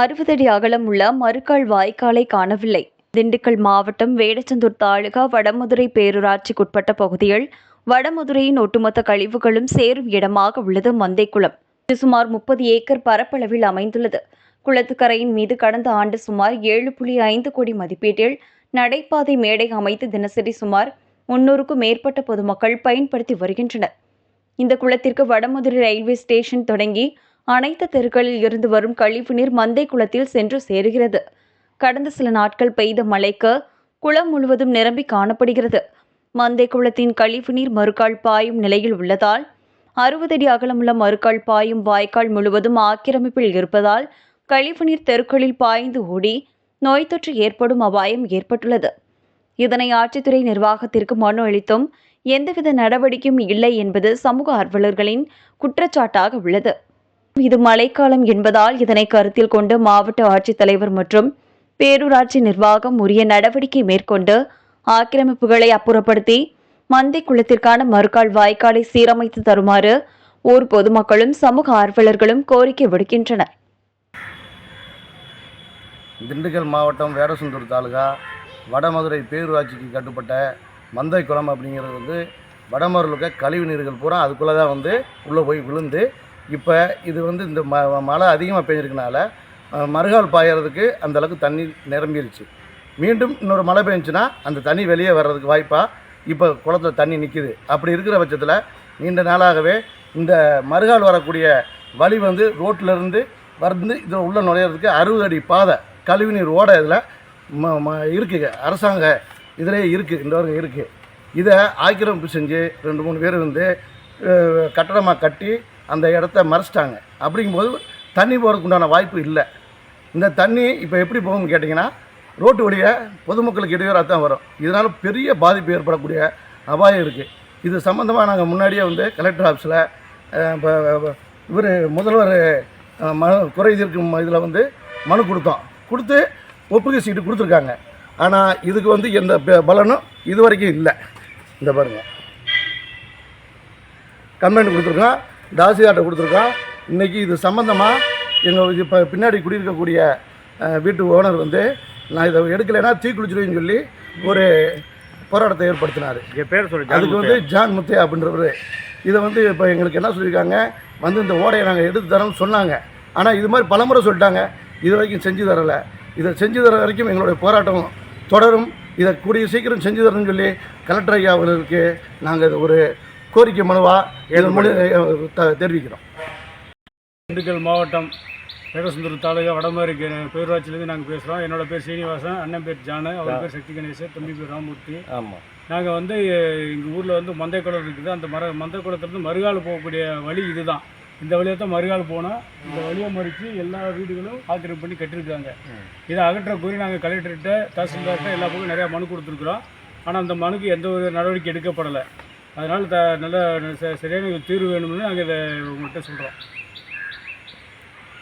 அறுபது அடி அகலம் உள்ள மறுக்கால் வாய்க்காலை காணவில்லை. திண்டுக்கல் மாவட்டம் வேடச்சந்தூர் தாலுகா வடமதுரை பேரூராட்சிக்குட்பட்ட பகுதியில் வடமதுரையின் ஒட்டுமொத்த கழிவுகளும் சேரும் இடமாக உள்ளது மந்தைக்குளம். இது சுமார் முப்பது ஏக்கர் பரப்பளவில் அமைந்துள்ளது. குளத்துக்கரையின் மீது கடந்த ஆண்டு சுமார் ஏழு புள்ளி ஐந்து கோடி மதிப்பீட்டில் நடைபாதை மேடை அமைத்து தினசரி சுமார் முன்னூறுக்கும் மேற்பட்ட பொதுமக்கள் பயன்படுத்தி வருகின்றனர். இந்த குளத்திற்கு வடமதுரை ரயில்வே ஸ்டேஷன் தொடங்கி அனைத்து தெருக்களில் இருந்து வரும் கழிவுநீர் மந்தை குளத்தில் சென்று சேருகிறது. கடந்த சில நாட்கள் பெய்த மழைக்கு குளம் முழுவதும் நிரம்பி காணப்படுகிறது. மந்தை குளத்தின் கழிவுநீர் மறுகால் பாயும் நிலையில் உள்ளதால் அறுபது அடி அகலமுள்ள மறுகால் பாயும் வாய்க்கால் முழுவதும் ஆக்கிரமிப்பில் இருப்பதால் கழிவுநீர் தெருக்களில் பாய்ந்து ஓடி நோய் தொற்று ஏற்படும் அபாயம் ஏற்பட்டுள்ளது. இதனை ஆட்சித்துறை நிர்வாகத்திற்கு மனு அளித்தும் எந்தவித நடவடிக்கையும் இல்லை என்பது சமூக ஆர்வலர்களின் குற்றச்சாட்டாக உள்ளது. இது மழைக்காலம் என்பதால் இதனை கருத்தில் கொண்டு மாவட்ட ஆட்சித்தலைவர் மற்றும் பேரூராட்சி நிர்வாகம் உரிய நடவடிக்கை மேற்கொண்டு ஆக்கிரமிப்புகளை அப்புறப்படுத்தி மந்தை குளத்திற்கான மறுகால் வாய்க்காலை சீரமைத்து தருமாறு ஊர் பொதுமக்களும் சமூக ஆர்வலர்களும் கோரிக்கை விடுக்கின்றனர். திண்டுக்கல் மாவட்டம் வேடசுந்தூர் தாலுகா வடமதுரை பேரூராட்சிக்கு கட்டுப்பட்ட மந்தை குளம் அப்படிங்கிறது வந்து வடமருளுக்க கழிவு நீர்கள் பூரா அதுக்குள்ளே தான் வந்து உள்ளே போய் விழுந்து இப்போ இது வந்து இந்த ம மழை அதிகமாக பெஞ்சிருக்கனால மறுகால் பாயறதுக்கு அந்தளவுக்கு தண்ணி நிரம்பிருச்சு. மீண்டும் இன்னொரு மழை பெஞ்சுன்னா அந்த தண்ணி வெளியே வர்றதுக்கு வாய்ப்பாக இப்போ குளத்துல தண்ணி நிற்கிது அப்படி இருக்கிற பட்சத்தில் நீண்ட நாளாகவே இந்த மறுகால் வரக்கூடிய வழி வந்து ரோட்டிலேருந்து இருந்து வந்து இதில் உள்ள நுழையிறதுக்கு அறுபது அடி பாதை கழிவுநீர் ஓட இதில் ம ம இருக்குங்க அரசாங்க இதிலே இருக்குது இந்த வரைக்கும் இருக்குது இதை ஆக்கிரமிப்பு செஞ்சு ரெண்டு மூணு பேர் வந்து கட்டடமாக கட்டி அந்த இடத்த மறைச்சிட்டாங்க. அப்படிங்கும்போது தண்ணி போகிறதுக்கு உண்டான வாய்ப்பு இல்லை. இந்த தண்ணி இப்போ எப்படி போகும்னு கேட்டிங்கன்னா ரோட்டு வழியை பொதுமக்களுக்கு இடையூறாக தான் வரும். இதனால் பெரிய பாதிப்பு ஏற்படக்கூடிய அபாயம் இருக்குது இது சம்மந்தமாக நாங்கள் முன்னாடியே வந்து கலெக்டர் ஆஃபீஸில் இப்போ இவர் முதல்வர் மனு குறை தீர்க்கும் இதில் வந்து மனு கொடுத்தோம். கொடுத்து ஒப்புகை சீட்டு கொடுத்துருக்காங்க. ஆனால் இதுக்கு வந்து எந்த பலனும் இது வரைக்கும் இல்லை. இந்த பாருங்கள் கம்ப்ளைண்ட் கொடுத்துருக்கோம். தாசில்தார்ட்ட கொடுத்துருக்கோம். இன்றைக்கி இது சம்மந்தமாக எங்கள் இப்போ பின்னாடி குடியிருக்கக்கூடிய வீட்டு ஓனர் வந்து நான் இதை எடுக்கலைன்னா தீ குளிச்சிடுவேன்னு சொல்லி ஒரு போராட்டத்தை ஏற்படுத்தினார். என் பேர் சொல்லு அதுக்கு வந்து ஜான் முத்தே அப்படின்றவர். இதை வந்து இப்போ எங்களுக்கு என்ன சொல்லியிருக்காங்க வந்து இந்த ஓடையை நாங்கள் எடுத்து தரோம்னு சொன்னாங்க. ஆனால் இது மாதிரி பலமுறை சொல்லிட்டாங்க. இது வரைக்கும் செஞ்சு தரலை. இதை செஞ்சு தர வரைக்கும் எங்களுடைய போராட்டம் தொடரும். இதை கூடிய சீக்கிரம் செஞ்சு தரணும்னு சொல்லி கலெக்டர் ஐயா அவர்களுக்கு நாங்கள் ஒரு கோரிக்கை மனுவாக இதன் மூலம் தெரிவிக்கிறோம். திண்டுக்கல் மாவட்டம் வேகசுந்தூர் தாலுகா வடமாரி பேரூராட்சியிலேருந்து நாங்கள் பேசுகிறோம் என்னோட பேர் சீனிவாசன் அண்ணன் பேர் ஜானு அவர் பேர் சக்தி கணேசன் தம்பி பேர் ராமூர்த்தி. ஆமாம் நாங்கள் வந்து எங்கள் ஊரில் வந்து மந்தை குளம் இருக்குது. அந்த மர மந்தை குளத்துலேருந்து மறுகால் போகக்கூடிய வழி இதுதான். இந்த வழியாக தான் மறுகால் போனால் இந்த வழியை மறித்து எல்லா வீடுகளும் ஆக்கிரமிப்பு பண்ணி கட்டியிருக்காங்க. இதை அகற்ற கோரி நாங்கள் கலெக்டர்கிட்ட தாசில்தார்கிட்ட எல்லா பக்கம் நிறையா மனு கொடுத்துருக்குறோம். ஆனால் அந்த மனுக்கு எந்த ஒரு நடவடிக்கை எடுக்கப்படலை. அதனால் த நல்ல சரியான தீர்வு வேணும்னு நாங்கள் இதை உங்கள்கிட்ட சொல்கிறோம்